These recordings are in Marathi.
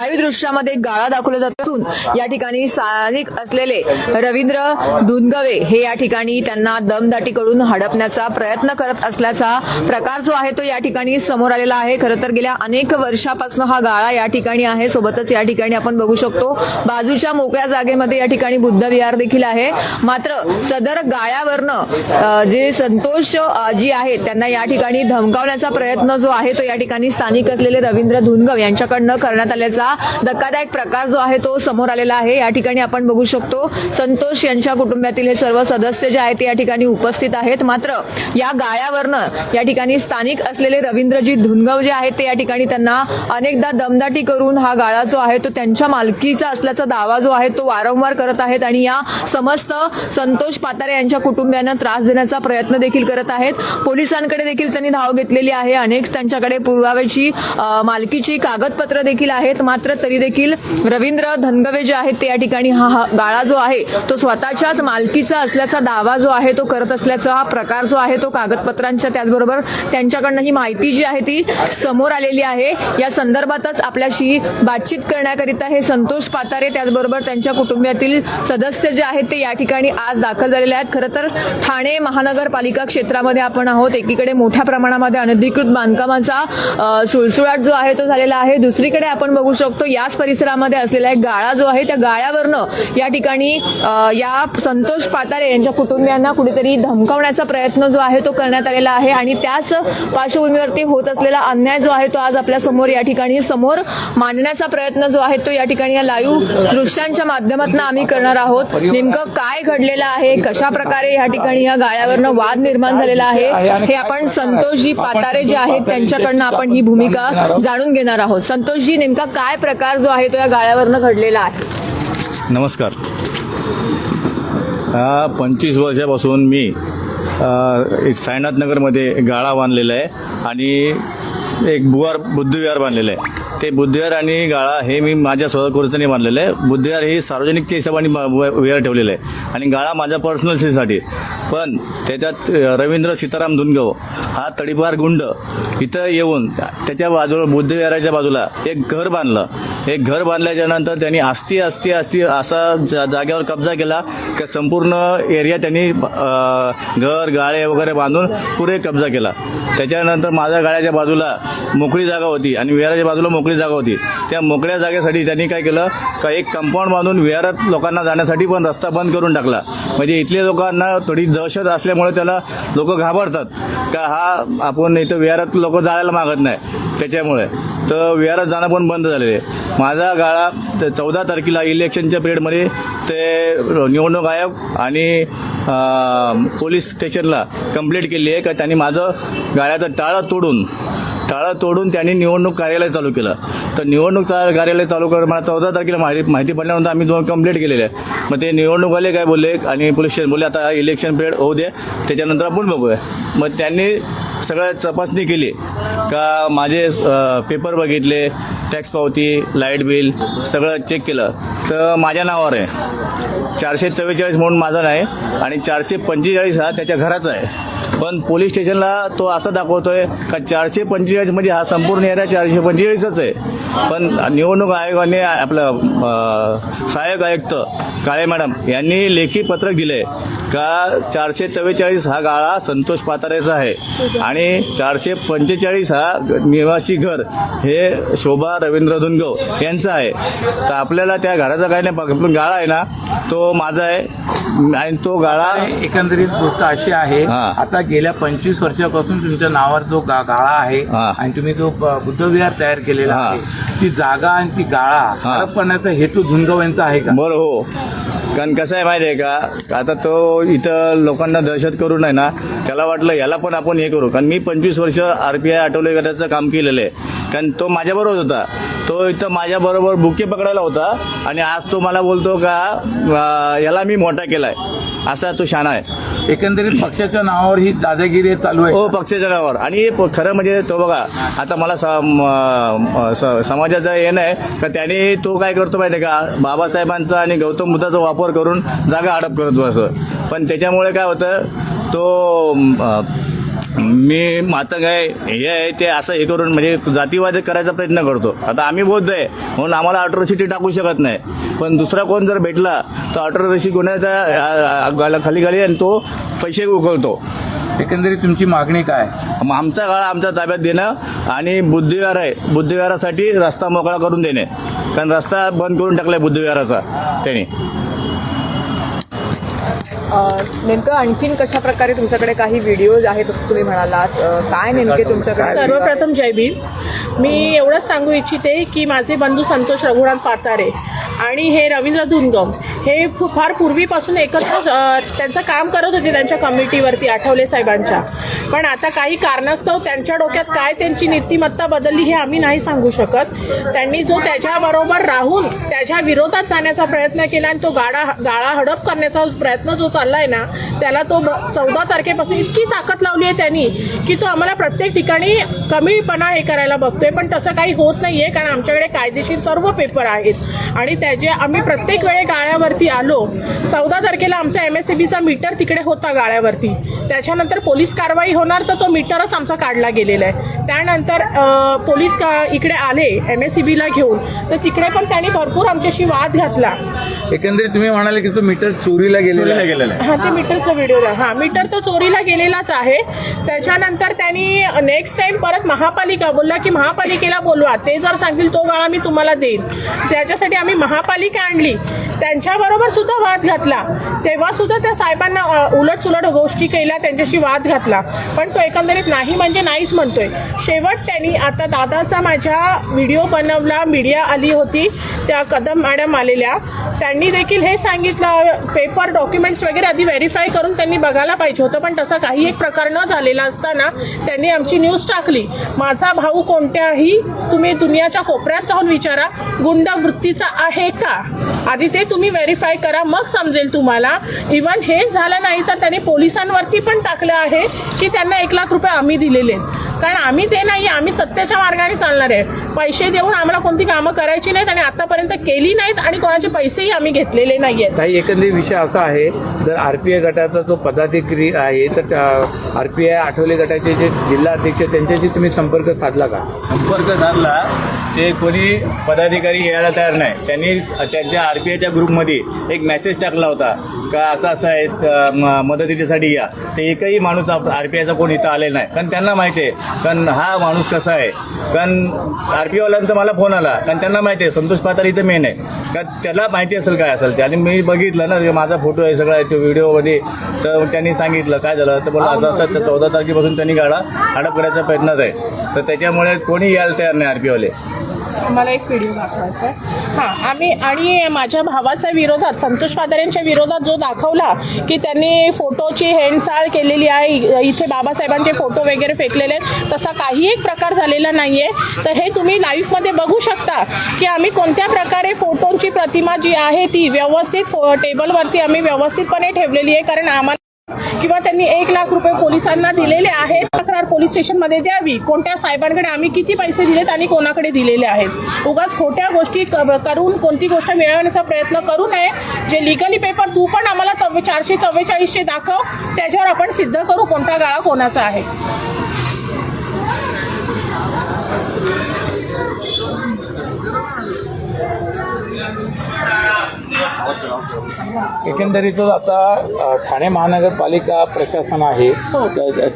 लाईव्ह दृश्यामध्ये गाळा दाखवला जात असून या ठिकाणी स्थानिक असलेले रवींद्र धुनगवे हे या ठिकाणी त्यांना दमदाटीकडून हडपण्याचा प्रयत्न करत असल्याचा प्रकार जो आहे तो या ठिकाणी समोर आलेला आहे. खरं तर गेल्या अनेक वर्षापासून हा गाळा या ठिकाणी आहे. सोबतच या ठिकाणी आपण बघू शकतो बाजूच्या मोकळ्या जागेमध्ये या ठिकाणी बुद्ध विहार देखील आहे. मात्र सदर गाळ्यावरनं जे संतोष जी आहेत त्यांना या ठिकाणी धमकावण्याचा प्रयत्न जो आहे तो या ठिकाणी स्थानिक असलेले रवींद्र धुनगव यांच्याकडनं करण्यात आल्याचा धक्कादायक प्रकार जो आहे तो समोर आलेला आहे. या ठिकाणी आपण बघू शकतो संतोष यांच्या कुटुंबातील हे सर्व सदस्य जे आहेत ते या ठिकाणी उपस्थित आहेत. मात्र या गाळ्यावरनं या ठिकाणी स्थानिक असलेले रवींद्रजी धुनगव जे आहेत ते या ठिकाणी त्यांना अनेकदा दमदाटी करून हा गाळा जो आहे तो त्यांच्या मालकीचा असल्याचा दावा जो आहे तो वारंवार करत आहेत आणि या समस्त संतोष पातारे यांच्या कुटुंबियांना त्रास देण्याचा प्रयत्न देखील करत आहेत. पोलिसांकडे देखील त्यांनी धाव घेतलेली आहे. अनेक त्यांच्याकडे पुराव्याची मालकीची कागदपत्र देखील आहेत. मात्र तरी देखील रवींद्र धनगवे जे आहेत ते या ठिकाणी हा हा गाळा जो आहे तो स्वतःच्याच मालकीचा असल्याचा दावा जो आहे तो करत असल्याचा हा प्रकार जो आहे तो कागदपत्रांच्या त्याचबरोबर त्यांच्याकडनं ही माहिती जी आहे ती समोर आलेली आहे. या संदर्भातच आपल्याशी बातचीत करण्याकरिता हे संतोष पातारे त्याचबरोबर त्यांच्या कुटुंबातील सदस्य जे आहेत ते या ठिकाणी आज दाखल झालेले आहेत. खरं तर ठाणे महानगरपालिका क्षेत्रामध्ये आपण आहोत. एकीकडे मोठ्या प्रमाणामध्ये अनधिकृत बांधकामाचा सुळसुळाट जो आहे तो झालेला आहे. दुसरीकडे आपण बघू शकतो याच परिसरामध्ये असलेला एक गाळा जो आहे त्या गाळ्यावरनं या ठिकाणी या संतोष पातारे यांच्या कुटुंबियांना कुठेतरी धमकावण्याचा प्रयत्न जो आहे तो करण्यात आलेला आहे. आणि त्याच पार्श्वभूमीवरती होत असलेला अन्याय जो आहे तो आज आपल्यासमोर या ठिकाणी समोर मांडण्याचा प्रयत्न जो आहे तो या ठिकाणी या लाईव्ह दृश्यांच्या माध्यमातून आम्ही करणार आहोत. नेमकं काय घडलेलं आहे कशा प्रकारे या ठिकाणी या गाळ्यावरनं वाद निर्माण झालेला आहे हे आपण संतोषजी पातारे जे आहेत त्यांच्याकडनं आपण ही भूमिका जाणून घेणार आहोत. संतोषजी नेमका काय प्रकार जो आहे तो या गाळ्यावरनं घडलेला आहे. नमस्कार. हा पंचवीस वर्षापासून मी एक साईनाथनगरमध्ये गाळा बांधलेला आहे आणि एक बुवार बुद्धविहार बांधलेलं आहे. ते बुद्धविहार आणि गाळा हे मी माझ्या स्वतः बांधलेलं आहे. बुद्धविहार हे सार्वजनिकच्या हिशोबाने विहार ठेवलेलं आहे. आणि गाळा माझ्या पर्सनल सीसाठी पण त्याच्यात रवींद्र सीताराम धुनगव हा तडीपार गुंड इथं येऊन त्याच्या बाजूला बुद्धविहाराच्या बाजूला एक घर बांधलं. एक घर बांधल्याच्या नंतर त्यांनी आस्ती आस्ती आस्ती असा जा- जागेवर कब्जा केला की संपूर्ण एरिया त्यांनी घर गाळे वगैरे बांधून पुरे कब्जा केला. त्याच्यानंतर माझ्या गाळ्याच्या बाजूला मोकळी जागा होती आणि विहाराच्या बाजूला मोकळी जागा होती. त्या मोकळ्या जागेसाठी त्यांनी काय केलं का एक कंपाऊंड बांधून विहारात लोकांना जाण्यासाठी पण रस्ता बंद करून टाकला. म्हणजे इथल्या लोकांना थोडी दहशत असल्यामुळे त्याला लोक घाबरतात. का हा आपण इथं विहारात लोक जायला मागत नाही. त्याच्यामुळे. तर विहारात जाणं पण बंद झालेलं. आहे माझा गाळा ते चौदा तारखेला इलेक्शनच्या पिरियडमध्ये ते निवडणूक आयोग आणि पोलीस स्टेशनला कंप्लेंट केली आहे. का त्यांनी माझं गाळ्याचं टाळं तोडून टाळं तोडून त्यांनी निवडणूक कार्यालय चालू केलं. तर निवडणूक कार्यालय चालू कर मला चौदा तारखेला माहिती माहिती पडल्यानंतर आम्ही दोन कंप्लेंट केलेले आहे मग ते निवडणूक आले काय बोलले? आणि पोलीस स्टेशन बोलले आता इलेक्शन पिरियड होऊ दे. त्याच्यानंतर आपण बघूया. मग त्यांनी सगळं तपासणी केली. का माझे पेपर बघितले टॅक्स पावती लाइट बिल सगळं चेक केलं. तर माझ्या नावावर आहे. चारशे चव्वेचाळीस म्हणून माझं नाही आणि चारशे पंचेचाळीस हा त्याच्या घराचा आहे. पण पोलीस स्टेशनला तो असं दाखवतोय का चारशे पंचेचाळीस म्हणजे हा संपूर्ण एरिया चारशे पंचेचाळीसच आहे. पण निवडणूक आयोगाने आपलं सहाय्यक आयुक्त काळे मॅडम यांनी लेखी पत्रक दिले का चारशे चव्वेचाळीस हा गाळा संतोष पातारेचा आहे आणि चारशे पंचेचाळीस हा निवासी घर हे शोभा रवींद्र धुनगव यांचं आहे. तर आपल्याला त्या घराचा काही नाही गाळा आहे ना तो माझा आहे. आणि तो गाळा एकंदरीत गोष्ट अशी आहे. आता गेल्या पंचवीस वर्षापासून तुमच्या नावावर जो गाळा आहे. आणि तुम्ही जो बुद्धविहार तयार केलेला. आहे ती जागा आणि ती गाळा. हडपण्याचा हेतू झुंगव यांचा आहे का बरं हो कारण कसं आहे माहिती आहे का? आता तो इथं लोकांना दहशत करू नये ना त्याला वाटलं याला पण आपण हे करू. कारण मी पंचवीस वर्ष आर पी आय आठवले गटाचं काम केलेलं आहे. कारण तो माझ्याबरोबर होता. तो इथं माझ्याबरोबर बुके पकडायला होता. आणि आज तो मला बोलतो का याला मी मोठा केलाय. असा तो शाणा आहे. एकंदरीत पक्षाच्या नावावर ही दादागिरी चालू आहे हो पक्षाच्या नावावर. आणि प- खरं म्हणजे तो बघा आता मला स- म- म- स- समाजाचं हे नाही का त्याने तो काय करतो माहिती आहे का? बाबासाहेबांचा आणि गौतम बुद्धाचा वापर करून जागा हडप करतो असं. पण त्याच्यामुळे काय होतं तो मी मातंग आहे हे आहे ते असं हे करून म्हणजे जातीवाद करायचा प्रयत्न करतो. आता आम्ही बौद्ध आहे म्हणून आम्हाला अठराशे टाकू शकत नाही. पण दुसरा कोण जर भेटला तर अठराशे गुन्ह्याचा खाली खाली आणि तो पैसे उकळतो. एकंदरीत तुमची मागणी काय? मग आमचा काळ आमच्या ताब्यात देणं आणि बुद्धिविहार आहे. बुद्धिविहारासाठी रस्ता मोकळा करून देणे. कारण रस्ता बंद करून टाकला आहे बुद्धिविहाराचा त्याने. नेमकं आणखीन कशा प्रकारे तुमच्याकडे काही व्हिडिओज आहेत असं तुम्ही म्हणालात? काय नेमके तुमच्याकडे सर्वप्रथम जय भीम. मी एवढंच सांगू इच्छिते की माझे बंधू संतोष रघुनाथ पातारे आणि हे रवींद्र धुनगम हे फार पूर्वीपासून एकत्र त्यांचं काम करत होते त्यांच्या कमिटीवरती आठवले साहेबांच्या. पण आता काही कारणास्तव त्यांच्या डोक्यात काय त्यांची नीतिमत्ता बदलली हे आम्ही नाही सांगू शकत. त्यांनी जो त्याच्याबरोबर राहून त्याच्या विरोधात जाण्याचा प्रयत्न केला आणि तो गाडा गाळा हडप करण्याचा प्रयत्न जो चाललाय ना त्याला तो चौदा तारखेपासून इतकी ताकद लावली आहे त्यांनी की तो आम्हाला प्रत्येक ठिकाणी कमीपणा हे करायला बघतोय. पण तसं काही होत नाही आहे कारण आमच्याकडे कायदेशीर सर्व पेपर आहेत. आणि त्याचे आम्ही प्रत्येक वेळे गाळ्यावरती आलो चौदा तारखेला आमचा एम एस सी बीचा मीटर तिकडे होता गाळ्यावरती त्याच्यानंतर पोलीस कारवाई होणार तर तो मीटरच आमचा काढला गेलेला आहे. त्यानंतर पोलीस का इकडे आले एम एस सी बीला घेऊन. तर तिकडे पण त्यांनी भरपूर आमच्याशी वाद घातला. एकंदरीत तुम्ही म्हणाले की तो मीटर चोरीला गेलेला. गेलेला हा ते मीटरचा व्हिडिओ हा मीटर तर चोरीला गेलेलाच आहे. त्याच्यानंतर त्यांनी नेक्स्ट टाइम परत महापालिका बोलला की महापालिकेला बोलवा. ते जर सांगतील तो गाळा मी तुम्हाला देईन. त्याच्यासाठी आम्ही महापालिका आणली. त्यांच्याबरोबर सुद्धा वाद घातला. तेव्हा सुद्धा त्या साहेबांना उलट सुलट गोष्टी केल्या त्यांच्याशी वाद घातला. पण तो एकंदरीत नाही म्हणजे नाहीच म्हणतोय. शेवट त्यांनी आता दादाचा माझ्या व्हिडिओ बनवला मीडिया आली होती त्या कदम मॅडम आलेल्या. त्यांनी देखील हे सांगितलं पेपर डॉक्युमेंट्स वगैरे आधी व्हेरीफाय करून त्यांनी बघायला पाहिजे होतं पण तसा काही एक प्रकार न झालेला असताना त्यांनी आमची न्यूज टाकली. माझा भाऊ कोणत्याही तुम्ही दुनियाच्या कोपऱ्यात जाऊन विचारा गुंड वृत्तीचा आहे का? आधी ते तुम्ही व्हेरीफाय करा. मग समजेल तुम्हाला. इवन हे झालं नाही तर त्यांनी पोलिसांवरती पण टाकलं आहे की त्यांना एक लाख रुपये आम्ही दिलेले आहेत. कारण आम्ही ते नाही आम्ही सत्याच्या मार्गाने चालणार आहे. पैसे देऊन आम्हाला कोणती कामं करायची नाहीत आणि आतापर्यंत केली नाहीत आणि कोणाचे पैसेही आम्ही घेतलेले नाही आहेत काही एकंदरीत विषय असा आहे जर आर पी आय गटाचा जो पदाधिकारी आहे तर आर पी आय आठवले गटाचे जे जिल्हा अध्यक्ष त्यांच्याशी तुम्ही संपर्क साधला का? संपर्क साधला. ते कोणी पदाधिकारी यायला तयार नाही. त्यांनी त्यांच्या आर पी आयच्या ग्रुपमध्ये एक मेसेज टाकला होता. का असं असं आहे म- मदतीसाठी या. ते एकही माणूस आर पी आयचा कोण इथं आलेला नाही. कारण त्यांना माहिती आहे. कारण हा माणूस कसा आहे. कारण आर पी मला फोन आला. कारण त्यांना माहिती आहे. संतोष पातार इथं मेन आहे. का त्याला माहिती असेल काय असेल ते. आणि मी बघितलं ना माझा फोटो आहे सगळा आहे तो व्हिडिओमध्ये तर त्यांनी सांगितलं काय झालं? तर बोला असं असं तर चौदा तारखेपासून त्यांनी गाडा अडप करायचा प्रयत्नच आहे. तर त्याच्यामुळे कोणी यायला तयार नाही आर पी मला एक व्हिडिओ दाखवायचा आहे. हां आम्ही आणि माझ्या भावाच्या विरोधात संतोष पादाऱ्यांच्या विरोधात जो दाखवला की त्यांनी फोटोची हेंडसाळ केलेली आहे इथे बाबासाहेबांचे फोटो वगैरे फेकलेले आहेत तसा काही एक प्रकार झालेला नाही आहे तर हे तुम्ही लाईव्हमध्ये बघू शकता की आम्ही कोणत्या प्रकारे फोटोंची प्रतिमा जी आहे ती व्यवस्थित फो टेबलवरती आम्ही व्यवस्थितपणे ठेवलेली आहे कारण आम्हाला किंवा त्यांनी एक लाख रुपये पोलिसांना दिलेले आहेत तक्रार पोलीस स्टेशनमध्ये द्यावी. कोणत्या साहेबांकडे आम्ही किती पैसे दिलेत आणि कोणाकडे दिलेले आहेत? उगाच खोट्या गोष्टी क- करून कोणती गोष्ट मिळवण्याचा प्रयत्न करू नये. जे लिगली पेपर तू पण आम्हाला चव्वे चारशे चव्वेचाळीसशे दाखव. त्याच्यावर आपण सिद्ध करू कोणता गाळा कोणाचा आहे. एकंदरीत आता ठाणे महानगरपालिका प्रशासन आहे. हो.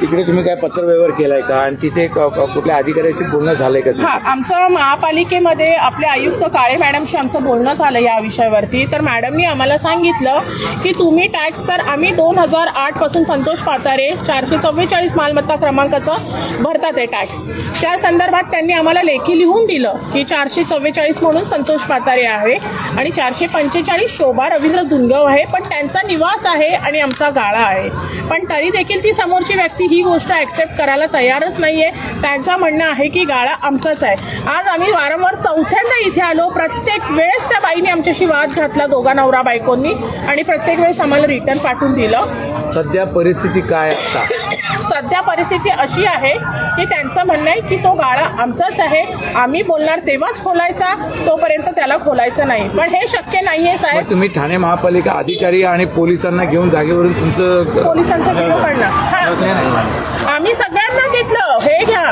तिकडे तुम्ही काय पत्रव्यवहार केलाय का? आणि तिथे कुठल्या अधिकाऱ्याशी बोलणं झालंय का हा आमचं महापालिकेमध्ये आपले आयुक्त काळे मॅडमशी आमचं बोलणं झालं या विषयावरती. तर मॅडमनी आम्हाला सांगितलं की तुम्ही टॅक्स तर आम्ही दोन हजार आठपासून संतोष पातारे चारशे चव्वेचाळीस मालमत्ता क्रमांकाचं भरतात आहे टॅक्स त्या संदर्भात त्यांनी आम्हाला लेखी लिहून दिलं की चारशे चव्वेचाळीस म्हणून संतोष पातारे आहे आणि चारशे पंचेचाळीस शोभा रवींद्र दुनगव आहे पण त्यांचा निवास आहे आणि आमचा गाळा आहे. पण तरी देखील ती समोरची व्यक्ती ही गोष्ट ॲक्सेप्ट करायला तयारच नाही आहे त्यांचं म्हणणं आहे की गाळा आमचाच आहे. आज आम्ही वारंवार चौथ्यांदा इथे आलो. प्रत्येक वेळेस त्या बाईने आमच्याशी वाद घातला दोघा नवरा बायकोंनी. आणि प्रत्येक वेळेस आम्हाला रिटर्न पाठवून दिलं. सध्या परिस्थिती काय असतात सध्या परिस्थिती अशी आहे की त्यांचं म्हणणं आहे की तो गाळा आमचाच आहे. आम्ही बोलणार तेव्हाच खोलायचा तोपर्यंत त्याला खोलायचं नाही. पण हे शक्य नाही आहे साहेब तुम्ही ठाणे महापालिका अधिकारी आणि पोलिसांना घेऊन जागेवरून तुमचं पोलिसांचा नाही. आम्ही आम्ही सगळ्यांना घेतलं. हे घ्या.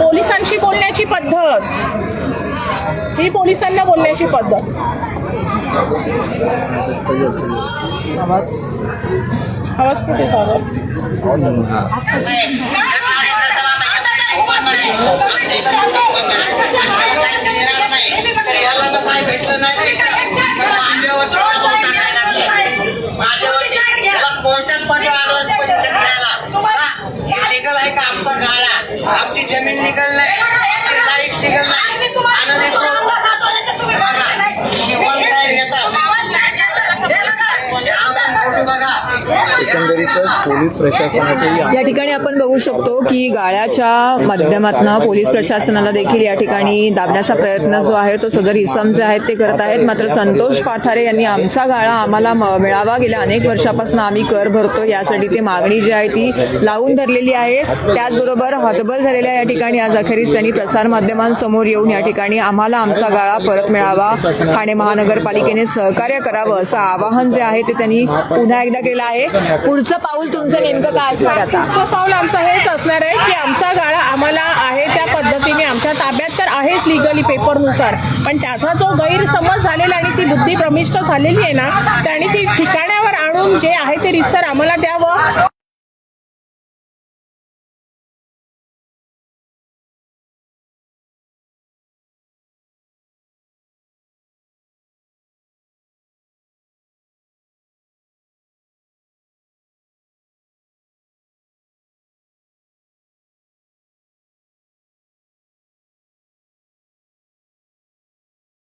पोलिसांशी बोलण्याची पद्धत. ही पोलिसांना बोलण्याची पद्धत. आवाज? कुठे चालू एकंदरीतच पोलीस या ठिकाणी आपण बघू शकतो की गाळ्याच्या माध्यमातून पोलीस प्रशासनाला देखील या ठिकाणी दाबण्याचा प्रयत्न जो आहे तो सदर इसम जे आहेत ते करत आहेत. मात्र संतोष पाथारे यांनी आमचा गाळा आम्हाला मिळावा. गेल्या अनेक वर्षापासून आम्ही कर भरतो यासाठी ते मागणी जी आहे ती लावून धरलेली आहे. त्याचबरोबर हतबल झालेल्या या ठिकाणी आज अखेरीस त्यांनी प्रसारमाध्यमांसमोर येऊन या ठिकाणी आम्हाला आमचा गाळा परत मिळावा. ठाणे महानगरपालिकेने सहकार्य करावं असं आवाहन जे आहे ते त्यांनी पुन्हा एकदा केलं आहे. पुढचं पाऊल तुमचं नेमकं काय असणार आता? पुढचं पाऊल आमचं हेच असणार आहे की आमचा गाळा आम्हाला आहे त्या पद्धतीने आमच्या ताब्यात तर आहेच लिगली पेपरनुसार पण त्याचा जो गैरसमज झालेला आणि ती बुद्धी प्रमिष्ट झालेली आहे ना त्याने ती ठिकाणावर आणून जे आहे ते रितसर आम्हाला द्यावं.